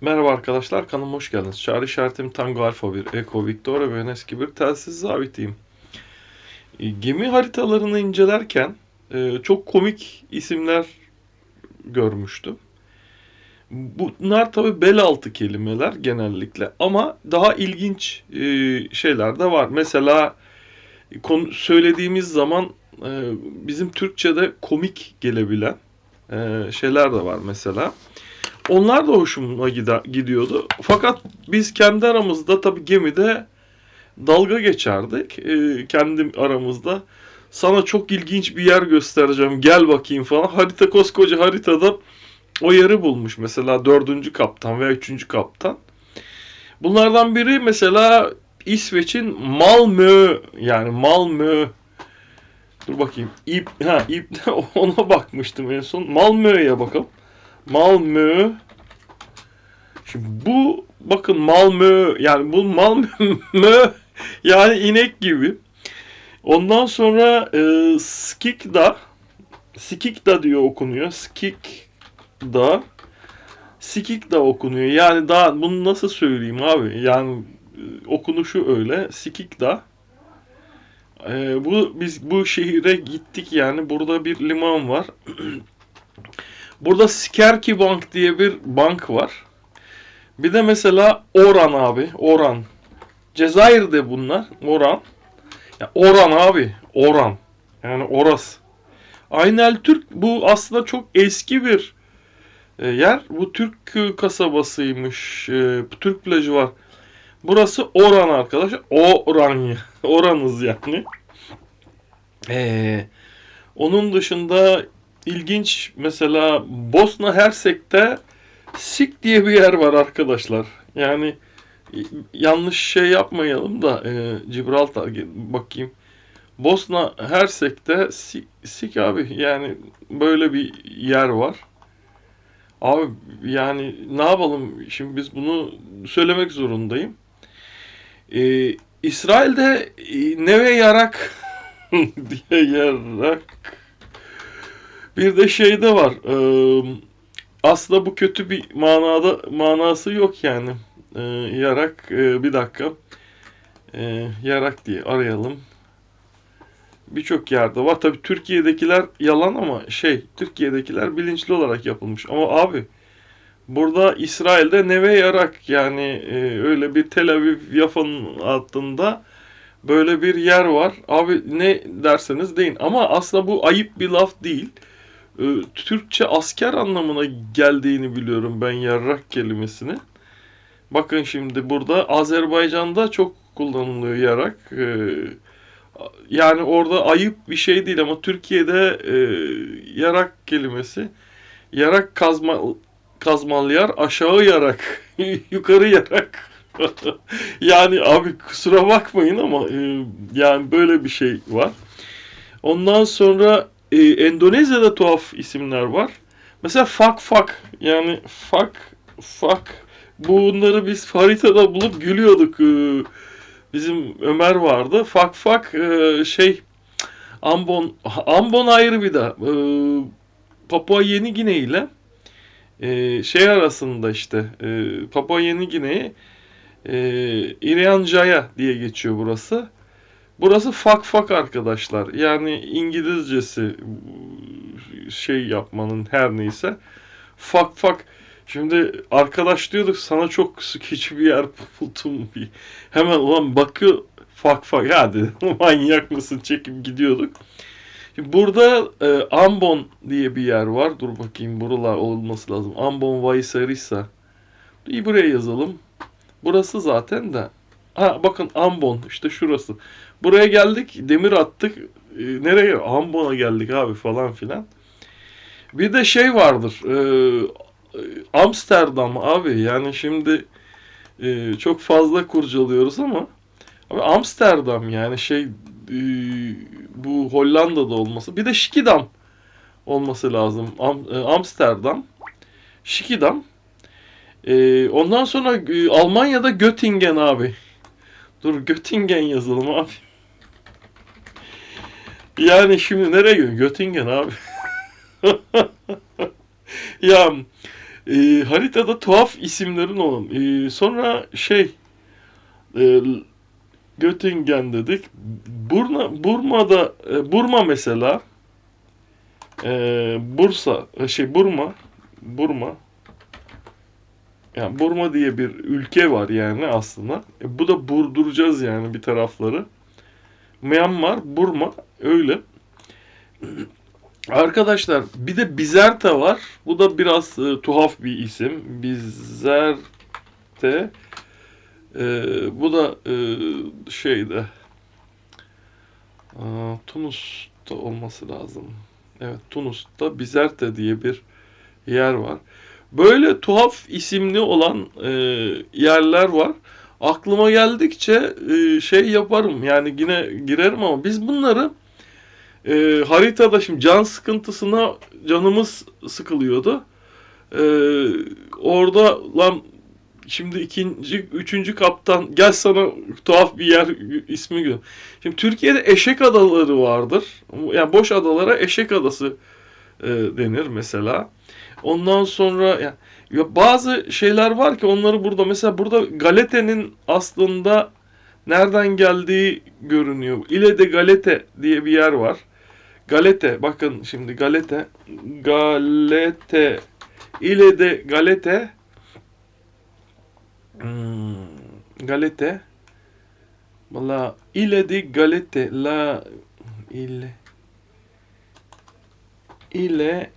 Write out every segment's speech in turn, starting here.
Merhaba arkadaşlar, kanalıma hoş geldiniz. Çağrı işaretim Tango Alfa 1, Eko Victoria ve eski bir telsiz zabitiyim. E, Gemi haritalarını incelerken e, çok komik isimler görmüştüm. Bunlar tabi bel altı kelimeler genellikle ama daha ilginç e, şeyler de var. Mesela söylediğimiz zaman bizim Türkçe'de komik gelebilen şeyler de var mesela. Onlar da hoşuma gidiyordu. Fakat biz kendi aramızda tabii gemide dalga geçerdik. Ee, kendi aramızda. Sana çok ilginç bir yer göstereceğim. Gel bakayım falan. Harita koskoca haritada o yeri bulmuş. Mesela dördüncü kaptan veya üçüncü kaptan. Bunlardan biri mesela İsveç'in Malmö yani Malmö Dur bakayım. İp, ha, İp, ona bakmıştım en son. Malmö'ye bakalım. Malmö. Şimdi bu bakın Malmö yani bu Malmö yani inek gibi. Ondan sonra e, Skikda Skikda diyor okunuyor. Skikda Skikda okunuyor. Yani daha bunu nasıl söyleyeyim abi? Yani e, okunuşu öyle. Skikda. E, bu biz bu şehire gittik yani. Burada bir liman var. Burada Skerki Bank diye bir bank var. Bir de mesela Oran abi. Oran. Cezayir'de bunlar. Oran. Ya Oran abi. Oran. Yani orası. Aynel Türk bu aslında çok eski bir e, yer. Bu Türk kasabasıymış. E, Türk plajı var. Burası Oran arkadaşlar. Oran. Oranız yani. Ee, onun dışında ilginç mesela Bosna Hersek'te Sik diye bir yer var arkadaşlar. Yani e, yanlış şey yapmayalım da e, Gibraltar bakayım. Bosna Hersek'te Sik, Sik abi yani böyle bir yer var. Abi yani ne yapalım şimdi biz bunu söylemek zorundayım. Ee, İsrail'de e, Neve Yarak diye yarak bir de şey de var. Ee, aslında bu kötü bir manada manası yok yani. Ee, yarak e, bir dakika. Ee, yarak diye arayalım. Birçok yerde var. Tabii Türkiye'dekiler yalan ama şey Türkiye'dekiler bilinçli olarak yapılmış. Ama abi burada İsrail'de Neve Yarak yani e, öyle bir Tel Aviv Yafa'nın altında böyle bir yer var. Abi ne derseniz deyin. Ama aslında bu ayıp bir laf değil. Ee, Türkçe asker anlamına geldiğini biliyorum ben yarrak kelimesini. Bakın şimdi burada Azerbaycan'da çok kullanılıyor yarak. Ee, yani orada ayıp bir şey değil ama Türkiye'de e, yarak kelimesi yarak kazma kazmalyar aşağı yarak yukarı yarak yani abi kusura bakmayın ama e, yani böyle bir şey var. Ondan sonra e, Endonezya'da tuhaf isimler var. Mesela Fak Fak yani Fak Fak bunları biz haritada bulup gülüyorduk. E, bizim Ömer vardı. Fak Fak e, şey Ambon Ambon ayrı bir de. E, Papua Yeni Gine ile e, şey arasında işte e, Papua Yeni Gine'yi e, İrian Jaya diye geçiyor burası. Burası fak fak arkadaşlar. Yani İngilizcesi şey yapmanın her neyse. Fak fak. Şimdi arkadaş diyorduk sana çok sıkıcı bir yer buldum. Hemen ulan bakı fak fak hadi manyak mısın çekip gidiyorduk. Şimdi burada e, Ambon diye bir yer var. Dur bakayım buralar olması lazım. Ambon Vaisarisa. İyi buraya yazalım. Burası zaten de. Ha bakın Ambon işte şurası. Buraya geldik demir attık. E, nereye? Ambon'a geldik abi falan filan. Bir de şey vardır. E, Amsterdam abi yani şimdi e, çok fazla kurcalıyoruz ama abi Amsterdam yani şey e, bu Hollanda'da olması. Bir de Şikidam olması lazım. Am, e, Amsterdam. Şikidam. E, ondan sonra e, Almanya'da Göttingen abi. Dur Göttingen yazalım abi. Yani şimdi nereye gidiyor? Göttingen abi. ya E, haritada tuhaf isimlerin olan. E, sonra şey e, Göttingen dedik. Burma, Burma'da e, Burma mesela e, Bursa e, şey Burma Burma yani Burma diye bir ülke var yani aslında. E, bu da burduracağız yani bir tarafları. Myanmar, Burma öyle. Arkadaşlar bir de Bizerta var. Bu da biraz e, tuhaf bir isim. Bizerte. E, bu da e, şeyde Aa, Tunus'ta olması lazım. Evet Tunus'ta Bizerte diye bir yer var. Böyle tuhaf isimli olan e, yerler var. Aklıma geldikçe e, şey yaparım yani yine girerim ama biz bunları e, haritada şimdi can sıkıntısına canımız sıkılıyordu. E, orada lan şimdi ikinci, üçüncü kaptan gel sana tuhaf bir yer ismi gö. Şimdi Türkiye'de eşek adaları vardır. Yani boş adalara eşek adası e, denir mesela. Ondan sonra yani, ya bazı şeyler var ki onları burada mesela burada Galete'nin aslında nereden geldiği görünüyor. İle de Galete diye bir yer var. Galete bakın şimdi Galete Galete ile de Galete hmm, Galete Valla ile de Galete la ile ile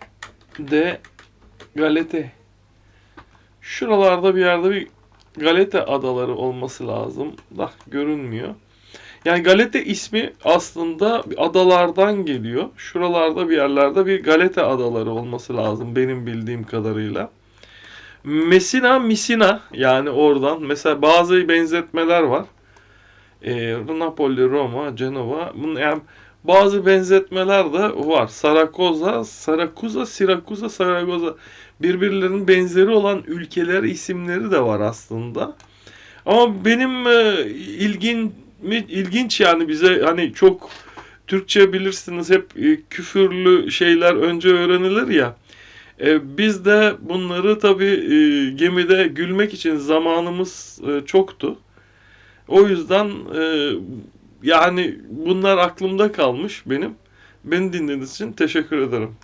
de Galete şuralarda bir yerde bir Galete adaları olması lazım da görünmüyor. Yani Galete ismi aslında adalardan geliyor. Şuralarda bir yerlerde bir Galete adaları olması lazım benim bildiğim kadarıyla. Messina, Misina yani oradan. Mesela bazı benzetmeler var. E, Napoli, Roma, Cenova. Bunun yani bazı benzetmeler de var. Sarakoza, Sarakuza, Sirakuza, Saragoza. Birbirlerinin benzeri olan ülkeler isimleri de var aslında. Ama benim e, ilgin ilginç yani bize hani çok Türkçe bilirsiniz hep e, küfürlü şeyler önce öğrenilir ya. E, biz de bunları tabii e, gemide gülmek için zamanımız e, çoktu. O yüzden e, yani bunlar aklımda kalmış benim. Beni dinlediğiniz için teşekkür ederim.